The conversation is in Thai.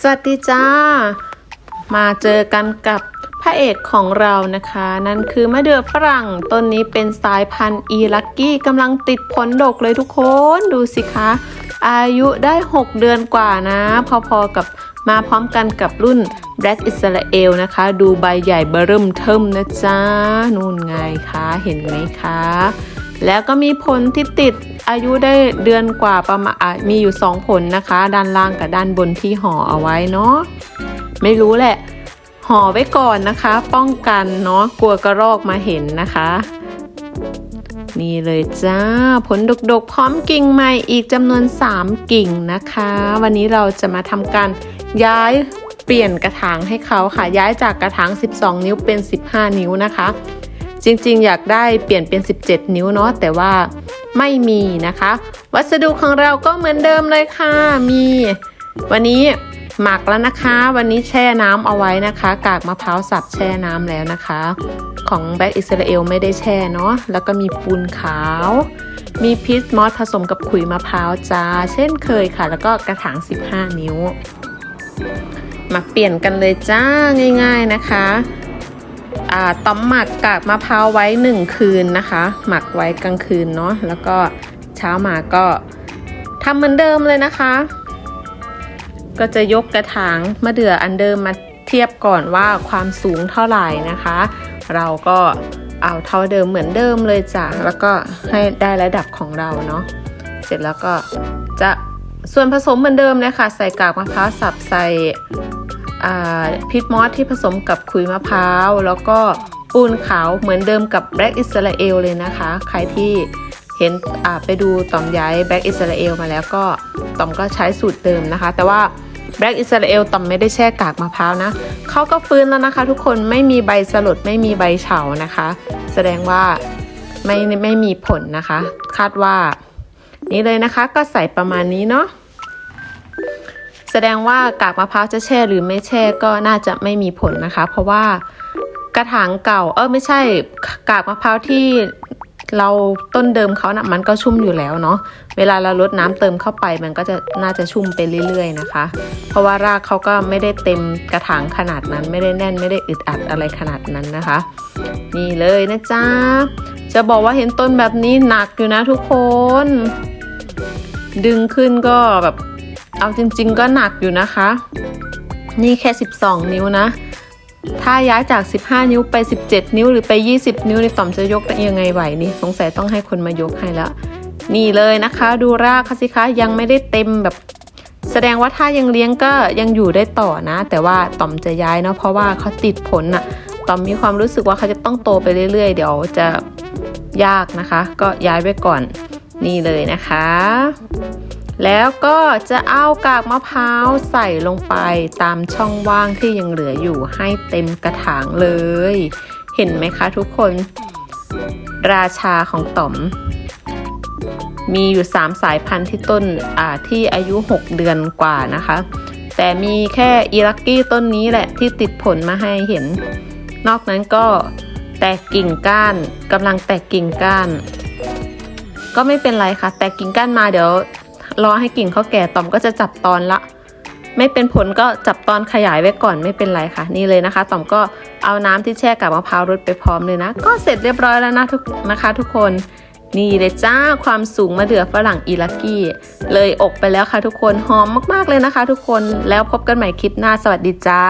สวัสดีจ้า มาเจอกันกับพระเอกของเรานะคะ นั่นคือมะเดื่อฝรั่งต้นนี้เป็นสายพันธุ์อีลักกี้กำลังติดผลดกเลยทุกคนดูสิคะ อายุได้ 6 เดือนกว่านะ พอๆกับมาพร้อมกันกับรุ่น Black Israel นะคะ ดูใบใหญ่เบอร์เริ่มเทิมนะจ๊ะ นู่นไงคะ เห็นไหมคะ แล้วก็มีผลที่ติด อายุได้เดือนกว่าประมาณมีอยู่ 2 ผลนะคะ ด้านล่างกับด้านบนที่ห่อเอาไว้เนาะไม่รู้แหละห่อไว้ก่อนนะคะ ป้องกันเนาะกลัวกระรอกมาเห็นนะคะ นี่เลยจ้า ผลดกๆ พร้อมกิ่งใหม่อีกจำนวน 3 กิ่งนะคะ วันนี้เราจะมาทำการย้ายเปลี่ยนกระถางให้เขาค่ะย้ายจากกระถาง 12 นิ้วเป็น 15 นิ้วนะคะ จริงๆ อยากได้เปลี่ยนเป็น 17 นิ้วเนาะแต่ว่าไม่มีนะคะ วัสดุของเราก็เหมือนเดิมเลยค่ะ มี วันนี้หมักแล้วนะคะ วันนี้แช่น้ำเอาไว้นะคะ กากมะพร้าวสับแช่น้ำแล้วนะคะ ของแบ็กอิสราเอลไม่ได้แช่เนาะแล้วก็มีปูนขาว มีพีชมอสผสมกับขุยมะพร้าวจ้าเช่นเคยค่ะ แล้วก็กระถาง 15 นิ้ว มาเปลี่ยนกันเลยจ้าง่าย ๆนะคะ ต้มหมักกากมะพร้าวไว้หนึ่งคืนนะคะ หมักไว้กลางคืนเนาะแล้วก็เช้ามาก็ทำเหมือนเดิมเลยนะคะ ก็จะยกกระถางมะเดื่ออันเดิมมาเทียบก่อนว่าความสูงเท่าไหร่นะคะ เราก็เอาเท่าเดิมเหมือนเดิมเลยจ้ะแล้วก็ให้ได้ระดับของเราเนาะเสร็จแล้วก็จะส่วนผสมเหมือนเดิมเลยค่ะ ใส่กากมะพร้าวสับใส่ พิษมอสที่ผสมกับขุยมะพร้าว แล้วก็ปูนขาวเหมือนเดิมกับแบล็กอิสราเอลเลยนะคะ ใครที่เห็นไปดูต่อมย้ายแบล็กอิสราเอลมาแล้วก็ต่อมก็ใช้สูตรเดิมนะคะ แต่ว่าแบล็กอิสราเอลต่อมไม่ได้แช่กากมะพร้าวนะเขาก็ฟื้นแล้วนะคะ ทุกคนไม่มีใบสลดไม่มีใบเฉานะคะ แสดงว่าไม่ไม่มีผลนะคะ คาดว่า นี่เลยนะคะก็ใส่ประมาณนี้เนาะ แสดงว่ากากมะพร้าวจะแช่หรือไม่แช่ก็น่าจะไม่มีผลนะคะ เพราะว่ากระถางเก่า เออไม่ใช่กากมะพร้าวที่เราต้นเดิมเขานะ่ะมันก็ชุ่มอยู่แล้วเนาะเวลาเราลดน้ำเติมเข้าไปมันก็จะน่าจะชุ่มไปเรื่อยๆนะคะ เพราะว่ารากเขาก็ไม่ได้เต็มกระถางขนาดนั้น ไม่ได้แน่นไม่ได้อึดอัดอะไรขนาดนั้นนะคะ นี่เลยนะจ๊ะจะบอกว่าเห็นต้นแบบนี้หนักอยู่นะทุกคน ดึงขึ้นก็แบบ เอาจริงๆก็หนักอยู่นะคะ นี่แค่ 12 นิ้วนะ ถ้าย้ายจาก 15 นิ้วไป 17 นิ้วหรือไป 20 นิ้วนี่ต่อมจะยกยังไงไหวนี่สงสัยต้องให้คนมายกให้แล้ว นี่เลยนะคะ ดูรากเขาสิคะยังไม่ได้เต็มแบบ แสดงว่าถ้ายังเลี้ยงก็ยังอยู่ได้ต่อนะ แต่ว่าต่อมจะย้ายเนาะเพราะว่าเขาติดผลน่ะต่อมมีความรู้สึกว่าเขาจะต้องโตไปเรื่อย ๆ เดี๋ยวจะยากนะคะ ก็ย้ายไว้ก่อนนี่เลยนะคะ แล้วก็จะเอากากมะพร้าวใส่ลงไปตามช่องว่างที่ยังเหลืออยู่ให้เต็มกระถางเลย เห็นไหมคะทุกคน ราชาของต่อม มีอยู่ 3 สายพันธุ์ที่ต้นอ่าที่อายุ 6 เดือนกว่านะคะ แต่มีแค่อีลักกี้ต้นนี้แหละที่ติดผลมาให้เห็น นอกนั้นก็แตกกิ่งก้านกำลังแตกกิ่งก้าน ก็ไม่เป็นไรค่ะ แตกกิ่งก้านมาเดี๋ยว รอให้กิ่งเขาแก่ต่อมก็จะจับตอนละ ไม่เป็นผลก็จับตอนขยายไว้ก่อนไม่เป็นไรค่ะ นี่เลยนะคะ ต่อมก็เอาน้ำที่แช่กับมะพร้าวรดไปพร้อมเลยนะ ก็เสร็จเรียบร้อยแล้วนะทุกนะคะ ทุกคนนี่เลยจ้าความสูงมะเดื่อฝรั่งอีลักกี้ เลยอกไปแล้วค่ะทุกคนหอมมากๆเลยนะคะ ทุกคนแล้วพบกันใหม่คลิปหน้าสวัสดีจ้า